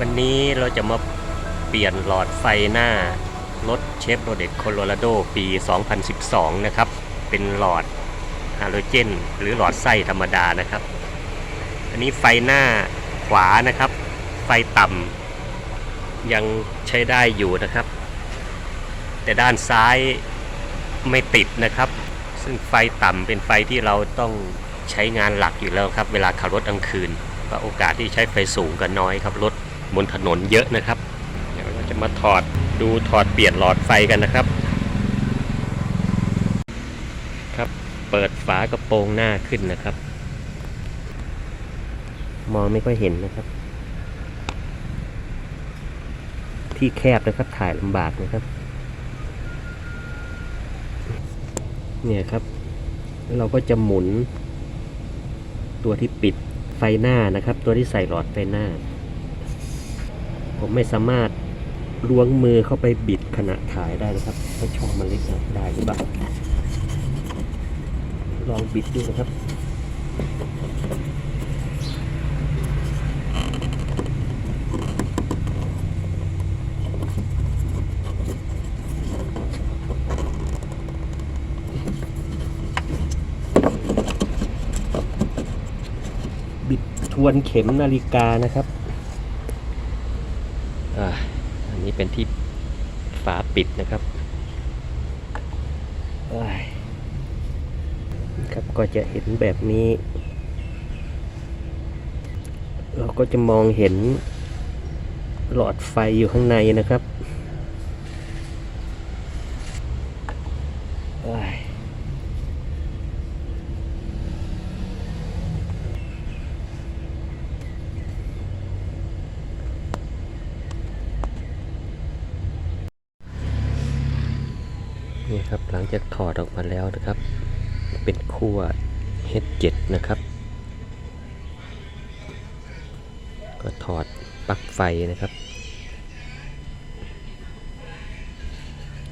วันนี้เราจะมาเปลี่ยนหลอดไฟหน้ารถเชฟโรเดตโคโลราโดปี 2012 นะครับ เป็นหลอดฮาโลเจน หรือหลอดไส้ธรรมดานะครับ อันนี้ไฟหน้าขวานะครับ ไฟต่ำยังใช้ได้อยู่นะครับ แต่ด้านซ้ายไม่ติดนะครับ ซึ่งไฟต่ำเป็นไฟที่เราต้องใช้งานหลักอยู่แล้วครับ เวลาขับรถกลางคืนก็โอกาสที่ใช้ไฟสูงก็น้อยครับรถ บนถนนเยอะนะครับ เดี๋ยวเราจะมาถอดดูถอดเปลี่ยนหลอดไฟกันนะครับ ครับเปิดฝากระโปรงหน้าขึ้นนะครับ มองไม่ค่อยเห็นนะครับ ที่แคบนะครับถ่ายลำบากนะครับ เนี่ยครับแล้วเราก็จะหมุน ตัวที่ปิดไฟหน้านะครับ ตัวที่ใส่หลอดไฟหน้า ผมไม่สามารถล้วงมือเข้าไปบิดขณะถ่ายได้นะครับถ้าช่องมันเล็กน่อยได้หรือเปล่าลองบิดดูนะครับบิดทวนเข็มนาฬิกานะครับ อันนี้เป็นที่ฝาปิดนะครับครับก็จะเห็นแบบนี้ เราก็จะมองเห็นหลอดไฟอยู่ข้างในนะครับ นี่ครับหลังจากถอดออกมาแล้วนะครับ เป็นขั้ว H7 นะครับ ก็ถอดปลั๊กไฟนะครับ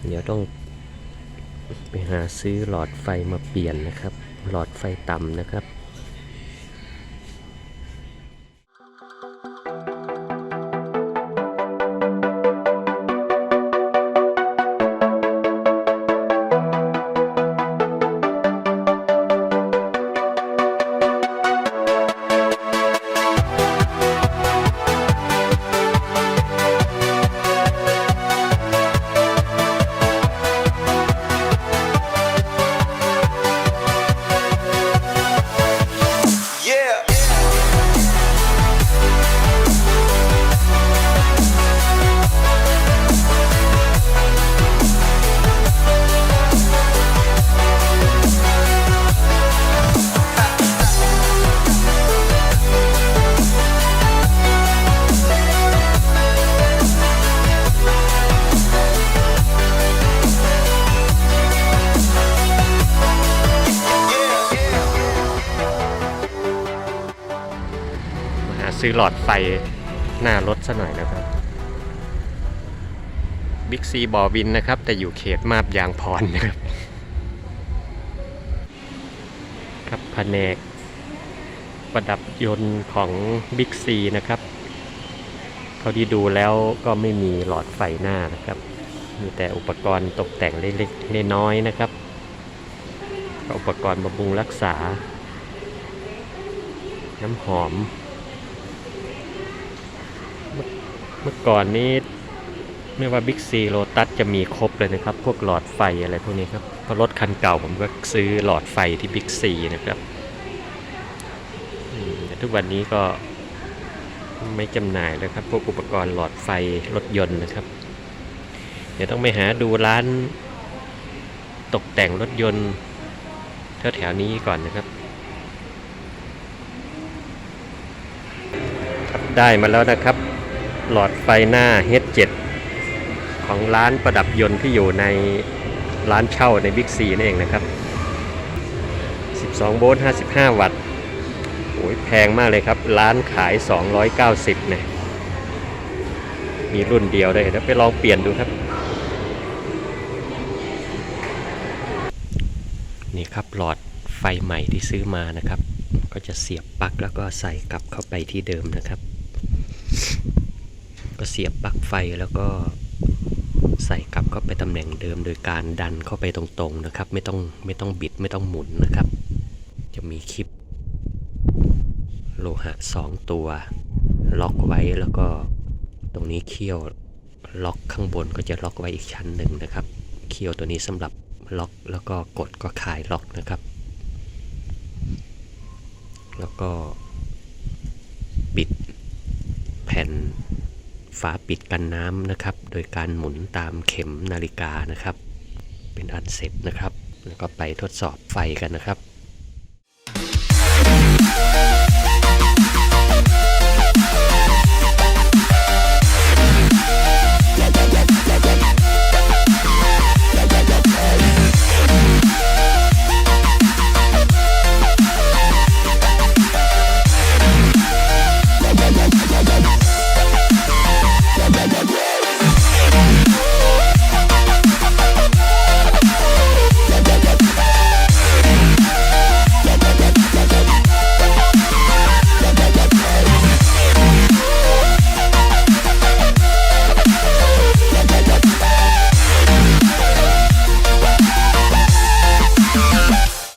เดี๋ยวต้องไปหาซื้อหลอดไฟมาเปลี่ยนนะครับ หลอดไฟต่ำนะครับ ซื้อหลอดไฟหน้ารถซะหน่อยนะครับบิ๊กซีบอวินนะครับ แต่อยู่เขตมาบยางพรนะครับ ครับแผนกประดับยนต์ของบิ๊กซีนะครับเท่าที่ดูแล้วก็ไม่มีหลอดไฟหน้านะครับ มีแต่อุปกรณ์ตกแต่งเล็กๆน้อยๆนะครับ อุปกรณ์บำรุงรักษา น้ำหอม เมื่อก่อนนี้ไม่ว่าบิ๊กซีโ t ตัสจะมีครบเลยนะครับ พวกหลอดไฟอะไรพวกนี้ครับเพราะรถคันเก่าผมก็ซื้อหลอดไฟที่บิ๊กซีนะครับแต่ทุกวันนี้ก็ไม่จำหน่ายแล้วครับ พวกอุปกรณ์หลอดไฟรถยนต์นะครับ เดี๋ยวต้องไปหาดูร้านตกแต่งรถยนต์แถวๆนี้ก่อนนะครับได้มาแล้วนะครับ หลอดไฟหน้า H7 ของร้านประดับยนต์ที่อยู่ในร้านเช่าในบิ๊กซีนั่นเองนะครับ 12 โวลต์ 55 วัตต์โอ้ยแพงมากเลยครับ ร้านขาย 290เนี่ยมีรุ่นเดียวเลยแล้วไปลองเปลี่ยนดูครับ นี่ครับหลอดไฟใหม่ที่ซื้อมานะครับ ก็จะเสียบปลั๊กแล้วก็ใส่กลับเข้าไปที่เดิมนะครับ็เสียบปลั๊กไฟแล้วก็ใส่กลับเข้าไปตำแหน่งเดิม โดยการดันเข้าไปตรงๆนะครับ ไม่ต้องไม่ต้องบิดไม่ต้องหมุนนะครับ จะมีคลิป โลหะสองตัว ล็อกไว้แล้วก็ตรงนี้เขี้ยวล็อกข้างบนก็จะล็อกไว้อีกชั้นหนึ่งนะครับเขี้ยวตัวนี้สำหรับล็อกแล้วก็กดก็คลายล็อกนะครับ แล้วก็ปิดแผ่น ฝาปิดกันน้ำนะครับ โดยการหมุนตามเข็มนาฬิกานะครับ เป็นอันเสร็จนะครับ แล้วก็ไปทดสอบไฟกันนะครับ